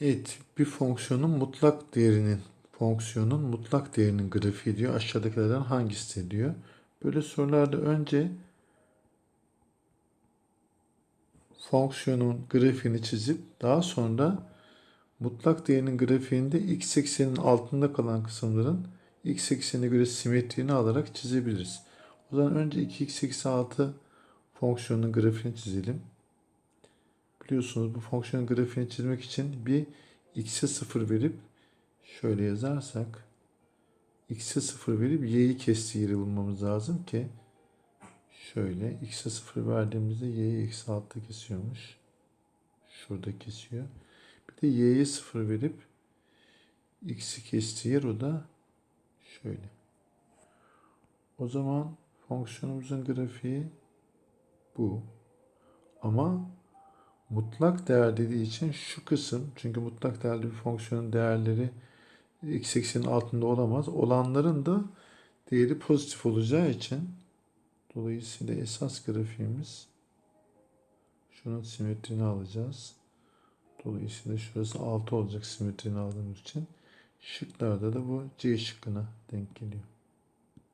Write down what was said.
Evet, bir fonksiyonun mutlak değerinin fonksiyonun mutlak değerinin grafiği diyor. Aşağıdakilerden hangisi diyor. Böyle sorularda önce fonksiyonun grafiğini çizip daha sonra mutlak değerinin grafiğinde x ekseninin altında kalan kısımların x eksenine göre simetriğini alarak çizebiliriz. O zaman önce 2x eksi 6 fonksiyonun grafiğini çizelim. Biliyorsunuz bu fonksiyonun grafiğini çizmek için bir x'e 0 verip şöyle yazarsak x'e 0 verip y'yi kestiği yeri bulmamız lazım ki şöyle x'e 0 verdiğimizde y'yi eksi 6 kesiyormuş. Şurada kesiyor. Bir de y'ye 0 verip x'i kestiği yer o da şöyle. O zaman fonksiyonumuzun grafiği bu. Ama mutlak değer dediği için şu kısım çünkü mutlak değerli bir fonksiyonun değerleri x eksenin altında olamaz. Olanların da değeri pozitif olacağı için dolayısıyla esas grafiğimiz şunun simetrini alacağız. Dolayısıyla şurası 6 olacak simetrini aldığımız için. Şıklarda da bu C şıkkına denk geliyor.